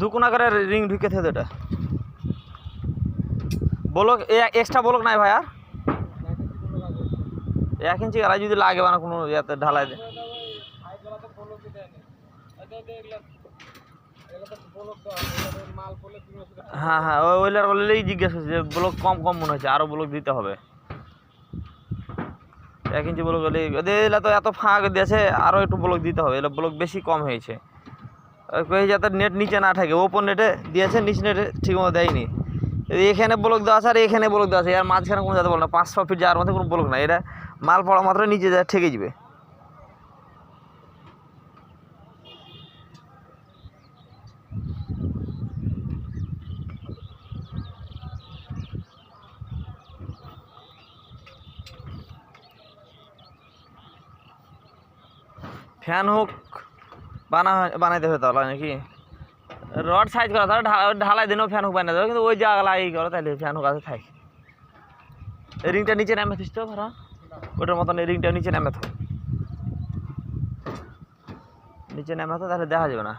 দুকোনা করে রিং ঢুকে থাকে এটা বলক এক্সট্রা বলক নাই ভাই আর? এক ইঞ্চি গালা যদি লাগে না কোনো ইয়াতে ঢালাই দে। হ্যাঁ হ্যাঁ ওই ওইলার বললেই জিজ্ঞেস করছি যে ব্লক কম কম মনে হচ্ছে আরও ব্লক দিতে হবে। এক ইঞ্চি ব্লক এলা তো এত ফাঁক দিয়েছে আরও একটু ব্লক দিতে হবে, এলা ব্লক বেশি কম হয়েছে। যাতে নেট নিচে না থাকে। ওপর নেটে দিয়েছে, নিচ নেটে ঠিকমতো দেয়নি। এখানে ব্লক দেওয়া আছে, আর এখানে ব্লক দেওয়া আছে আর মাঝখানে কোনো যাতে বল না, পাঁচ ছ ফিট যাওয়ার মধ্যে কোনো ব্লক নাই। এটা মাল পড়া মাত্র নিচে যা ঠেকে যাবে। ফ্যান হোক বানা বানাইতে হবে তাহলে নাকি? রড সাইজ করা তাহলে ঢালাই দিনেও ফ্যান হুক বানিয়ে দেবে কিন্তু ওই জায়গা লাগিয়ে করো তাহলে ফ্যান হুক আছে থাক। রিংটা নিচে নামে থিস তো ভাড়া ওটার মতন এই রিংটা নিচে নামে থাক। নিচে নামে তো তাহলে দেখা যাবে না।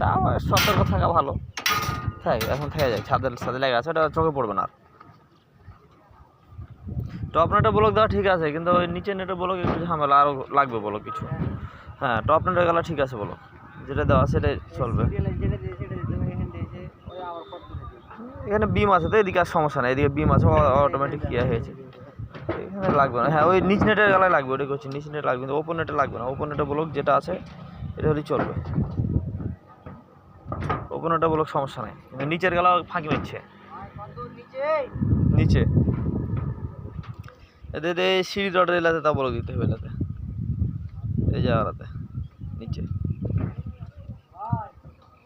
তাও সতর্ক থাকা ভালো। থাক এখন থেকে যায় ছাদের সাথে লেগে আছে ওটা চোখে পড়বে না আর। টপ নেটে ব্লক দেওয়া ঠিক আছে কিন্তু ওই নিচে নেটে ব্লক একটু ঝামেলা আরও লাগবে বলো কিছু। হ্যাঁ টপ নেটে গেলে ঠিক আছে বলো যেটা দেওয়া সেটাই চলবে। এখানে বিম আছে তো এদিকে আর সমস্যা নেই। এদিকে বিম আছে অটোমেটিক ইয়ে হয়েছে। এখানে লাগবে না। হ্যাঁ ওই নিচ নেটের গেলায় লাগবে ওটাই করছি। নিচ নেট লাগবে কিন্তু ওপর নেটে লাগবে না। ওপর নেটে ব্লক যেটা আছে এটা হলেই চলবে। ওপর নেটে ব্লক সমস্যা নেই। কিন্তু নিচের গেলা ফাঁকি মারছে। নিচে। এতে সিঁড়ি রডের এলাতে তা বলে দিতে হবে এলাতে। এই জায়গাটাতে নিচে।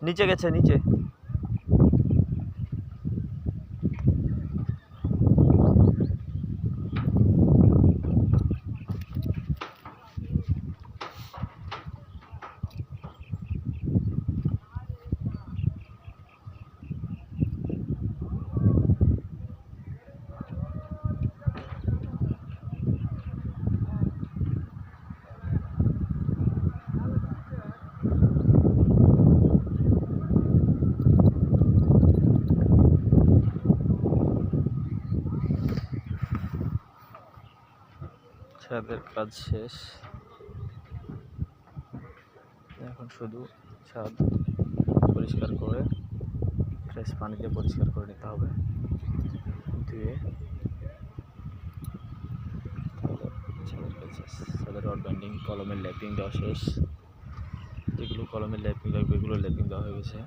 নিচে গেছে, নিচে। ছাদের কাজ শেষ। এখন শুধু ছাদ পরিষ্কার করে, ফ্রেশ পানি দিয়ে পরিষ্কার করে নিতে হবে। ধুয়ে ছাদের রড ব্যান্ডিং কলমের ল্যাপিং দেওয়া শেষ। যেগুলো কলমের ল্যাপিং লাগবে এগুলো ল্যাপিং দেওয়া হয়ে গেছে।